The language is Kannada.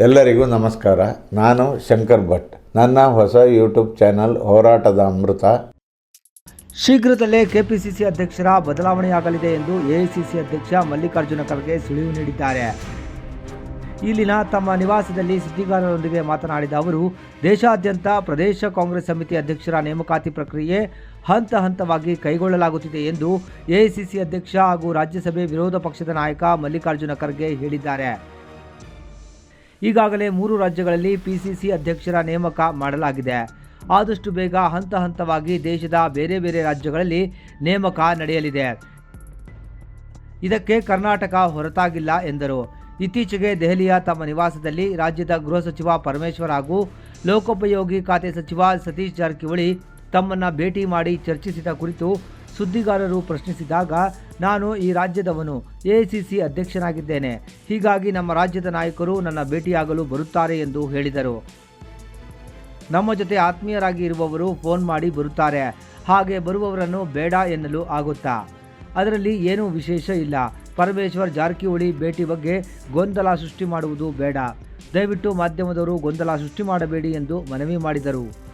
ಎಲ್ಲರಿಗೂ ನಮಸ್ಕಾರ. ನಾನು ಶಂಕರ್ ಭಟ್. ನನ್ನ ಹೊಸ ಯೂಟ್ಯೂಬ್ ಚಾನಲ್ ಹೋರಾಟದ ಅಮೃತ. ಶೀಘ್ರದಲ್ಲೇ ಕೆಪಿಸಿಸಿ ಅಧ್ಯಕ್ಷರ ಬದಲಾವಣೆಯಾಗಲಿದೆ ಎಂದು ಎಐಸಿಸಿ ಅಧ್ಯಕ್ಷ ಮಲ್ಲಿಕಾರ್ಜುನ ಖರ್ಗೆ ಸುಳಿವು ನೀಡಿದ್ದಾರೆ. ಇಲ್ಲಿನ ತಮ್ಮ ನಿವಾಸದಲ್ಲಿ ಸುದ್ದಿಗಾರರೊಂದಿಗೆ ಮಾತನಾಡಿದ ಅವರು, ದೇಶಾದ್ಯಂತ ಪ್ರದೇಶ ಕಾಂಗ್ರೆಸ್ ಸಮಿತಿ ಅಧ್ಯಕ್ಷರ ನೇಮಕಾತಿ ಪ್ರಕ್ರಿಯೆ ಹಂತ ಹಂತವಾಗಿ ಕೈಗೊಳ್ಳಲಾಗುತ್ತಿದೆ ಎಂದು ಎಐಸಿಸಿ ಅಧ್ಯಕ್ಷ ಹಾಗೂ ರಾಜ್ಯಸಭೆ ವಿರೋಧ ಪಕ್ಷದ ನಾಯಕ ಮಲ್ಲಿಕಾರ್ಜುನ ಖರ್ಗೆ ಹೇಳಿದ್ದಾರೆ. ಈಗಾಗಲೇ ಮೂರು ರಾಜ್ಯಗಳಲ್ಲಿ ಪಿಸಿಸಿ ಅಧ್ಯಕ್ಷರ ನೇಮಕ ಮಾಡಲಾಗಿದೆ. ಆದಷ್ಟು ಬೇಗ ಹಂತ ಹಂತವಾಗಿ ದೇಶದ ಬೇರೆ ಬೇರೆ ರಾಜ್ಯಗಳಲ್ಲಿ ನೇಮಕ ನಡೆಯಲಿದೆ. ಇದಕ್ಕೆ ಕರ್ನಾಟಕ ಹೊರತಾಗಿಲ್ಲ ಎಂದರು. ಇತ್ತೀಚೆಗೆ ದೆಹಲಿಯ ತಮ್ಮ ನಿವಾಸದಲ್ಲಿ ರಾಜ್ಯದ ಗೃಹ ಸಚಿವ ಪರಮೇಶ್ವರ್ ಹಾಗೂ ಲೋಕೋಪಯೋಗಿ ಖಾತೆ ಸಚಿವ ಸತೀಶ್ ಜಾರಕಿಹೊಳಿ ತಮ್ಮನ್ನು ಭೇಟಿ ಮಾಡಿ ಚರ್ಚಿಸಿದ ಕುರಿತು ಸುದ್ದಿಗಾರರು ಪ್ರಶ್ನಿಸಿದಾಗ, ನಾನು ಈ ರಾಜ್ಯದವನು ಎಐಸಿಸಿ ಅಧ್ಯಕ್ಷನಾಗಿದ್ದೇನೆ. ಹೀಗಾಗಿ ನಮ್ಮ ರಾಜ್ಯದ ನಾಯಕರು ನನ್ನ ಭೇಟಿಯಾಗಲು ಬರುತ್ತಾರೆ ಎಂದು ಹೇಳಿದರು. ನಮ್ಮ ಜೊತೆ ಆತ್ಮೀಯರಾಗಿ ಇರುವವರು ಫೋನ್ ಮಾಡಿ ಬರುತ್ತಾರೆ. ಹಾಗೆ ಬರುವವರನ್ನು ಬೇಡ ಎನ್ನಲು ಆಗುತ್ತಾ? ಅದರಲ್ಲಿ ಏನೂ ವಿಶೇಷ ಇಲ್ಲ. ಪರಮೇಶ್ವರ್ ಜಾರಕಿಹೊಳಿ ಭೇಟಿ ಬಗ್ಗೆ ಗೊಂದಲ ಸೃಷ್ಟಿ ಮಾಡುವುದು ಬೇಡ. ದಯವಿಟ್ಟು ಮಾಧ್ಯಮದವರು ಗೊಂದಲ ಸೃಷ್ಟಿ ಮಾಡಬೇಡಿ ಎಂದು ಮನವಿ ಮಾಡಿದರು.